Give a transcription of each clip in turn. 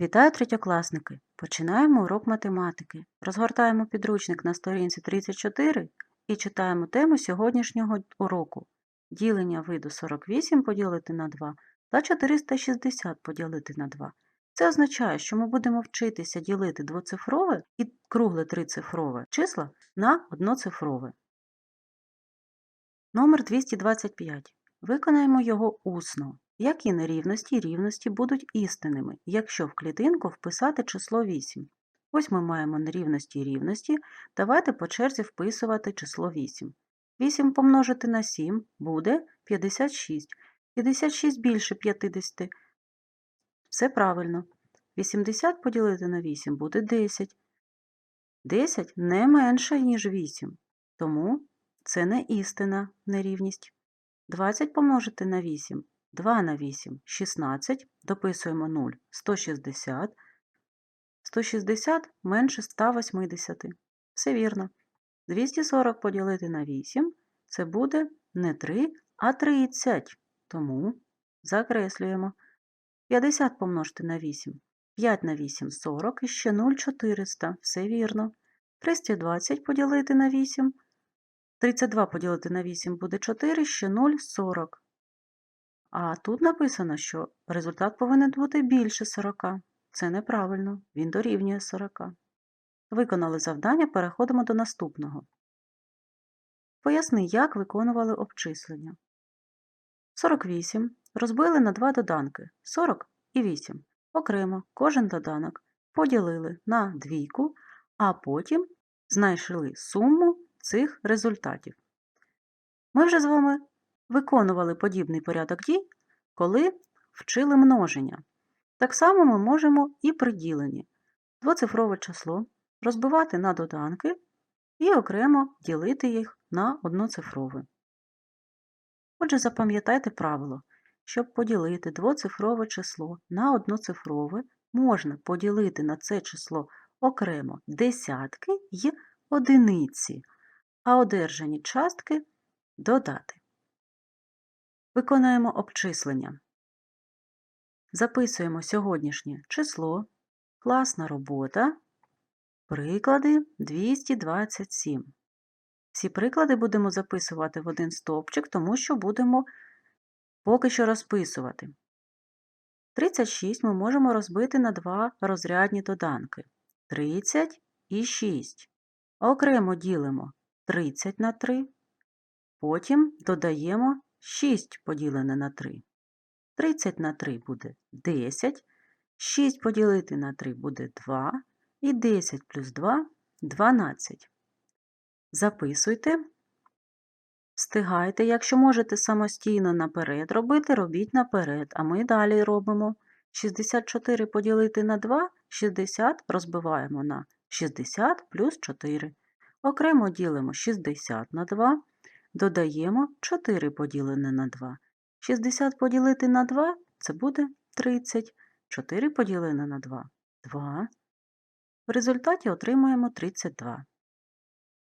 Вітаю третьокласники! Починаємо урок математики. Розгортаємо підручник на сторінці 34 і читаємо тему сьогоднішнього уроку. Ділення виду 48 поділити на 2 та 460 поділити на 2. Це означає, що ми будемо вчитися ділити двоцифрове і кругле трицифрове числа на одноцифрове. Номер 225. Виконаємо його усно. Які нерівності і рівності будуть істинними, якщо в клітинку вписати число 8? Ось ми маємо нерівності і рівності. Давайте по черзі вписувати число 8. 8 помножити на 7 буде 56. 56 більше 50. Все правильно. 80 поділити на 8 буде 10. 10 не менше, ніж 8. Тому це не істина нерівність. 20 помножити на 8 2 на 8 – 16, дописуємо 0 – 160. 160 менше 180. Все вірно. 240 поділити на 8 – це буде не 3, а 30. Тому закреслюємо. 50 помножити на 8. 5 на 8 – 40 і ще 0 – 400. Все вірно. 320 поділити на 8. 32 поділити на 8 буде 4, ще 0 – 40. А тут написано, що результат повинен бути більше 40. Це неправильно, він дорівнює 40. Виконали завдання, переходимо до наступного. Поясни, як виконували обчислення. 48 розбили на два доданки 40 і 8. Окремо кожен доданок поділили на двійку, а потім знайшли суму цих результатів. Ми вже з вами виконували подібний порядок дій, коли вчили множення. Так само ми можемо і при діленні двоцифрове число розбивати на доданки і окремо ділити їх на одноцифрове. Отже, запам'ятайте правило, щоб поділити двоцифрове число на одноцифрове, можна поділити на це число окремо десятки й одиниці, а одержані частки додати. Виконаємо обчислення. Записуємо сьогоднішнє число, класна робота, приклади 227. Всі приклади будемо записувати в один стовпчик, тому що будемо поки що розписувати. 36 ми можемо розбити на два розрядні доданки 30 і 6. Окремо ділимо 30 на 3, потім додаємо 6 поділене на 3. 30 на 3 буде 10, 6 поділити на 3 буде 2, і 10 плюс 2 12. Записуйте, встигайте, якщо можете самостійно наперед робити, робіть наперед, а ми далі робимо. 64 поділити на 2, 60 розбиваємо на 60 плюс 4. Окремо ділимо 60 на 2, Додаємо 4 поділене на 2. 60 поділити на 2 це буде 30. 4 поділене на 2 2. В результаті отримаємо 32.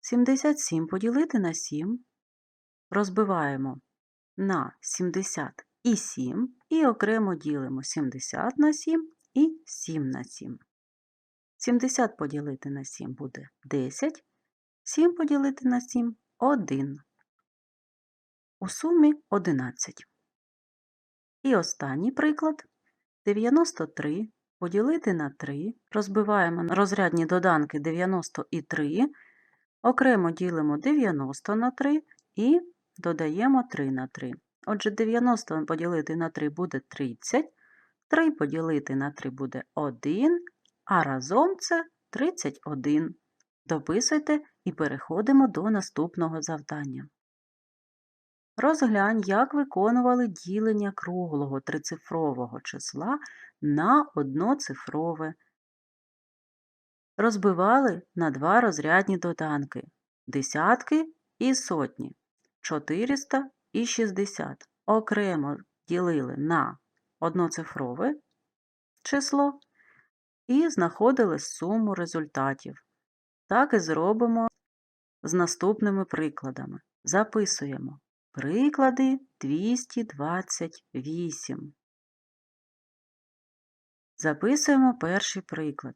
77 поділити на 7. Розбиваємо на 70 і 7, і окремо ділимо 70 на 7 і 7 на 7. 70 поділити на 7 буде 10, 7 поділити на 7 1 у сумі 11. І останній приклад 93 поділити на 3, розбиваємо розрядні доданки 90 і 3, окремо ділимо 90 на 3 і додаємо 3 на 3. Отже, 90 поділити на 3 буде 30, 3 поділити на 3 буде 1, а разом це 31. Дописуйте і переходимо до наступного завдання. Розглянь, як виконували ділення круглого трицифрового числа на одноцифрове. Розбивали на два розрядні доданки десятки і сотні, 400 і 60. Окремо ділили на одноцифрове число і знаходили суму результатів. Так і зробимо з наступними прикладами. Записуємо. Приклади 228. Записуємо перший приклад.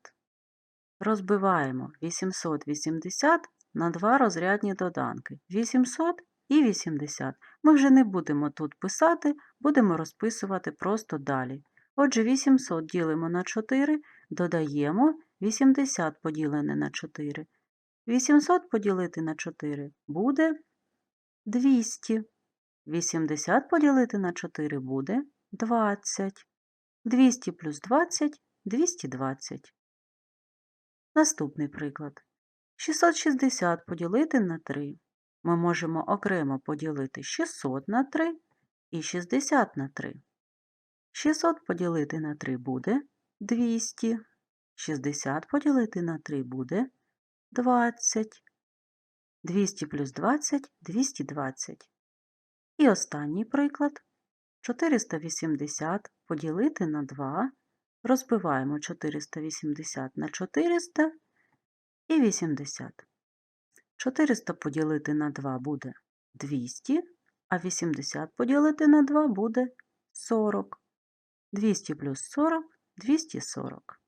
Розбиваємо 880 на два розрядні доданки 800 і 80. Ми вже не будемо тут писати, будемо розписувати просто далі. Отже, 800 ділимо на 4, додаємо 80 поділене на 4. 800 поділити на 4 буде 200. 80 поділити на 4 буде 20. 200 плюс 20 – 220. Наступний приклад. 660 поділити на 3. Ми можемо окремо поділити 600 на 3 і 60 на 3. 600 поділити на 3 буде 200. 60 поділити на 3 буде 20. 200 плюс 20 – 220. І останній приклад. 480 поділити на 2. Розбиваємо 480 на 400 і 80. 400 поділити на 2 буде 200, а 80 поділити на 2 буде 40. 200 плюс 40 – 240.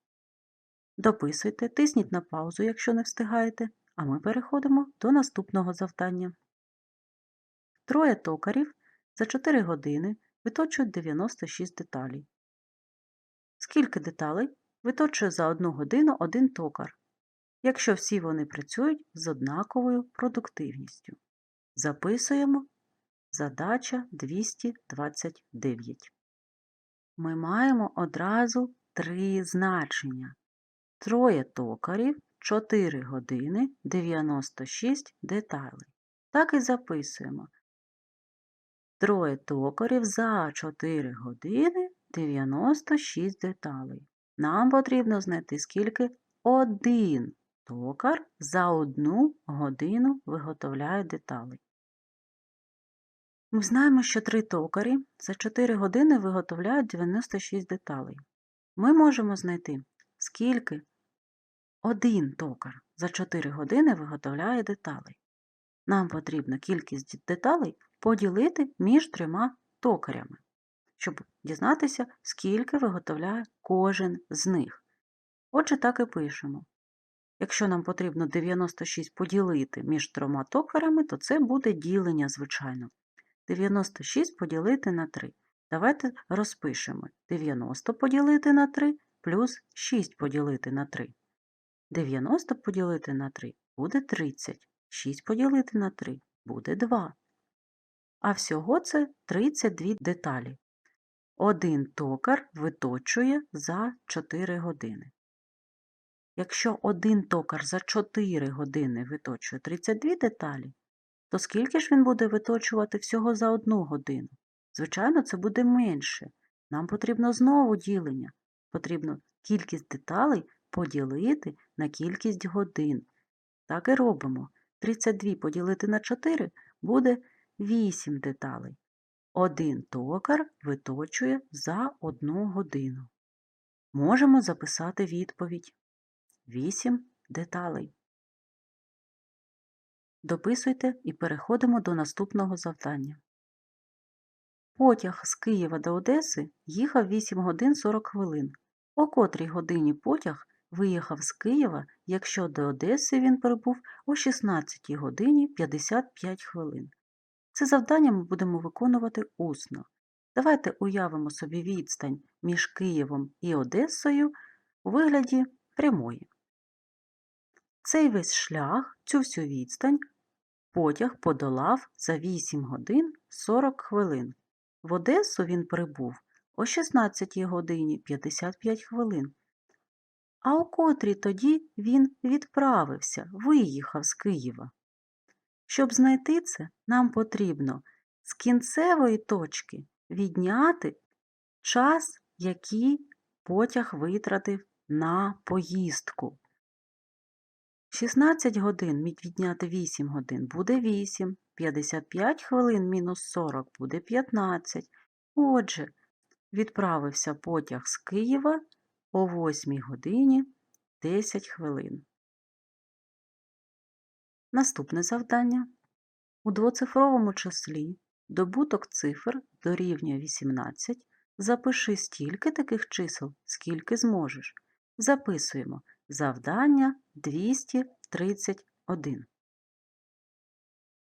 Дописуйте, тисніть на паузу, якщо не встигаєте, а ми переходимо до наступного завдання. Троє токарів за 4 години виточують 96 деталей. Скільки деталей виточує за 1 годину один токар, якщо всі вони працюють з однаковою продуктивністю? Записуємо задача 229. Ми маємо одразу три значення. Троє токарів 4 години 96 деталей. Так і записуємо. Троє токарів за 4 години 96 деталей. Нам потрібно знайти, скільки один токар за одну годину виготовляє деталей. Ми знаємо, що три токарі за 4 години виготовляють 96 деталей. Ми можемо знайти, скільки один токар за 4 години виготовляє деталей. Нам потрібно кількість деталей поділити між трьома токарями, щоб дізнатися, скільки виготовляє кожен з них. Отже, так і пишемо. Якщо нам потрібно 96 поділити між трьома токарями, то це буде ділення, звичайно. 96 поділити на 3. Давайте розпишемо 90 поділити на 3 плюс 6 поділити на 3. 90 поділити на 3 буде 30. 6 поділити на 3 буде 2. А всього це 32 деталі. Один токар виточує за 4 години. Якщо один токар за 4 години виточує 32 деталі, то скільки ж він буде виточувати всього за одну годину? Звичайно, це буде менше. Нам потрібно знову ділення. Потрібно кількість деталей поділити на кількість годин. Так і робимо. 32 поділити на 4 буде 8 деталей. Один токар виточує за одну годину. Можемо записати відповідь. 8 деталей. Дописуйте і переходимо до наступного завдання. Потяг з Києва до Одеси їхав 8 годин 40 хвилин. О котрій годині потяг виїхав з Києва, якщо до Одеси він прибув о 16 годині 55 хвилин. Це завдання ми будемо виконувати усно. Давайте уявимо собі відстань між Києвом і Одесою у вигляді прямої. Цей весь шлях, цю всю відстань, потяг подолав за 8 годин 40 хвилин. В Одесу він прибув о 16 годині 55 хвилин. А у котрій тоді він відправився, виїхав з Києва. Щоб знайти це, нам потрібно з кінцевої точки відняти час, який потяг витратив на поїздку. 16 годин відняти 8 годин буде 8, 55 хвилин мінус 40 буде 15. Отже, відправився потяг з Києва о 8 годині 10 хвилин. Наступне завдання. У двоцифровому числі добуток цифр дорівнює 18, запиши стільки таких чисел, скільки зможеш. Записуємо завдання 231.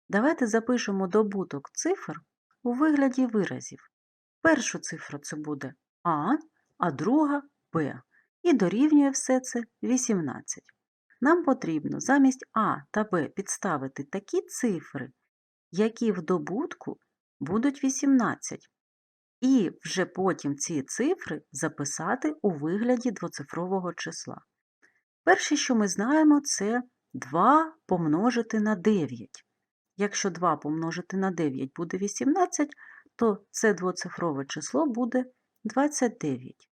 Давайте запишемо добуток цифр у вигляді виразів. Першу цифру це буде А, а друга Б. І дорівнює все це 18. Нам потрібно замість А та Б підставити такі цифри, які в добутку будуть 18. І вже потім ці цифри записати у вигляді двоцифрового числа. Перше, що ми знаємо, це 2 помножити на 9. Якщо 2 помножити на 9 буде 18, то це двоцифрове число буде 29.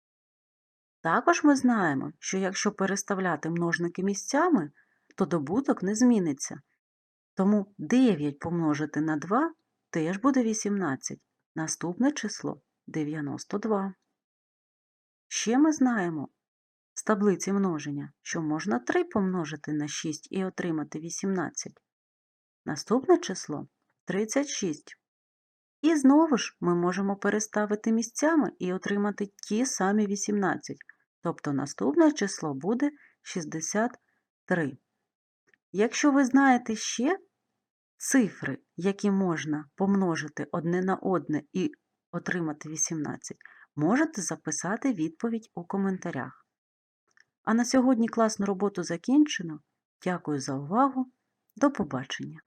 Також ми знаємо, що якщо переставляти множники місцями, то добуток не зміниться. Тому 9 помножити на 2 теж буде 18. Наступне число 92. Ще ми знаємо з таблиці множення, що можна 3 помножити на 6 і отримати 18. Наступне число 36. І знову ж ми можемо переставити місцями і отримати ті самі 18. Тобто наступне число буде 63. Якщо ви знаєте ще цифри, які можна помножити одне на одне і отримати 18, можете записати відповідь у коментарях. А на сьогодні класну роботу закінчено. Дякую за увагу. До побачення!